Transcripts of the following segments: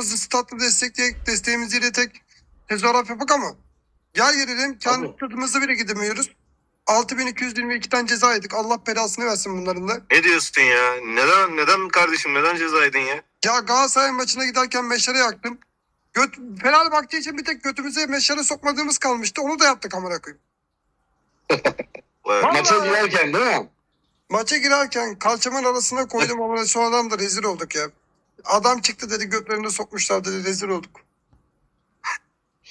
takımımızı statlı destekleyip desteğimizi iletek tezahürat yapak ama gel gelelim kendi Tabii. bile gidemiyoruz. 6222'den ceza yedik. Allah belasını versin bunların da. Ne diyorsun ya? Neden neden kardeşim neden ceza yedin ya? Ya Galatasaray maçına giderken meşale yaktım. Göt, Fenerbahçe için bir tek götümüze meşale sokmadığımız kalmıştı. Onu da yaptık amına koyayım. Vallahi- Maça girerken değil mi? Maça girerken kalçamın arasına koydum ama sonradan da rezil olduk ya. Adam çıktı dedi götlerine sokmuşlar dedi rezil olduk.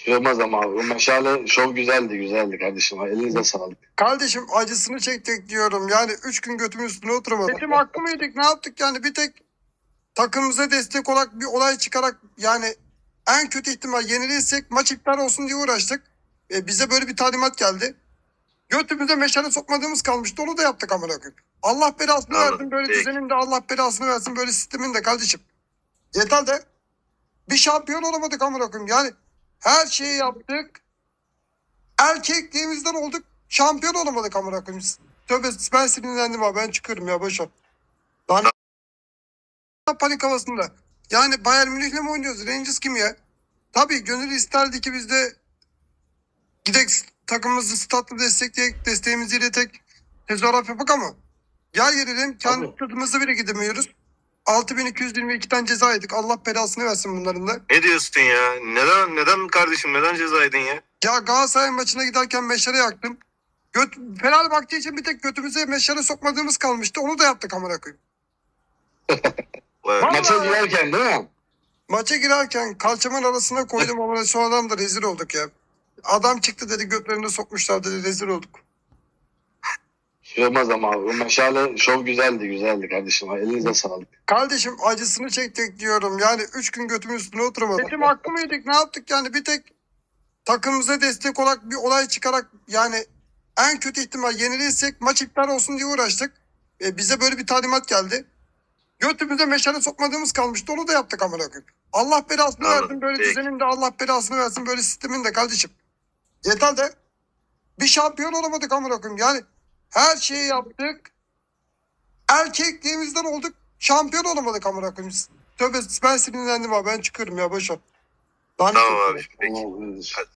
Olmaz ama abi. O meşale şov güzeldi güzeldi kardeşim. Elinize sağlık. Kardeşim acısını çektik diyorum. Yani üç gün götümün üstüne oturamadık. Benim hakkı mıydık? Ne yaptık yani? Bir tek takımımıza destek olarak bir olay çıkarak yani en kötü ihtimal yenilirsek maç iptal olsun diye uğraştık. E, bize böyle bir talimat geldi. Götümüze meşale sokmadığımız kalmıştı. Onu da yaptık amına koyayım. Allah belasını Anladım. versin böyle Peki. düzenin de Allah belasını versin böyle sistemin de kardeşim. Yeter de bir şampiyon olamadık amına koyayım. Yani her şeyi yaptık. Erkekliğimizden olduk. Şampiyon olamadık amına koyayım. Tövbe ben sinirlendim abi ben çıkıyorum ya boş ver. Lan panik havasında. Yani Bayern Münih'le mi oynuyoruz? Rangers kim ya? Tabii gönül isterdi ki biz de gidek takımımızı statlı destekleyip desteğimizi iletek tezahürat yapak ama gel gelelim kendi Tabii. stadımıza bile gidemiyoruz. 6222'den ceza yedik. Allah belasını versin bunların da. Ne diyorsun ya? Neden neden kardeşim neden ceza yedin ya? Ya Galatasaray maçına giderken meşale yaktım. Göt, Fenerbahçe için bir tek götümüze meşale sokmadığımız kalmıştı. Onu da yaptık amına koyayım. Maça girerken değil mi? Maça girerken kalçamın arasına koydum ama sonradan da rezil olduk ya. Adam çıktı dedi götlerine sokmuşlar dedi rezil olduk. Olmaz ama abi. Meşale şov güzeldi güzeldi kardeşim. Elinize sağlık. Kardeşim acısını çektik diyorum. Yani üç gün götümün üstüne oturamadık. Benim hakkı mıydık? Ne yaptık yani? Bir tek takımımıza destek olarak bir olay çıkarak yani en kötü ihtimal yenilirsek maç iptal olsun diye uğraştık. E, bize böyle bir talimat geldi. Götümüze meşale sokmadığımız kalmıştı. Onu da yaptık amına koyayım. Allah belasını Anladım. versin böyle Peki. düzenin de Allah belasını versin böyle sistemin de kardeşim. Yeter de bir şampiyon olamadık amına koyayım. Yani her şeyi yaptık. Erkekliğimizden olduk. Şampiyon olamadık amına koyayım. Tövbe ben sinirlendim abi ben çıkıyorum ya boş ver. Tamam abi. Peki. Hadi.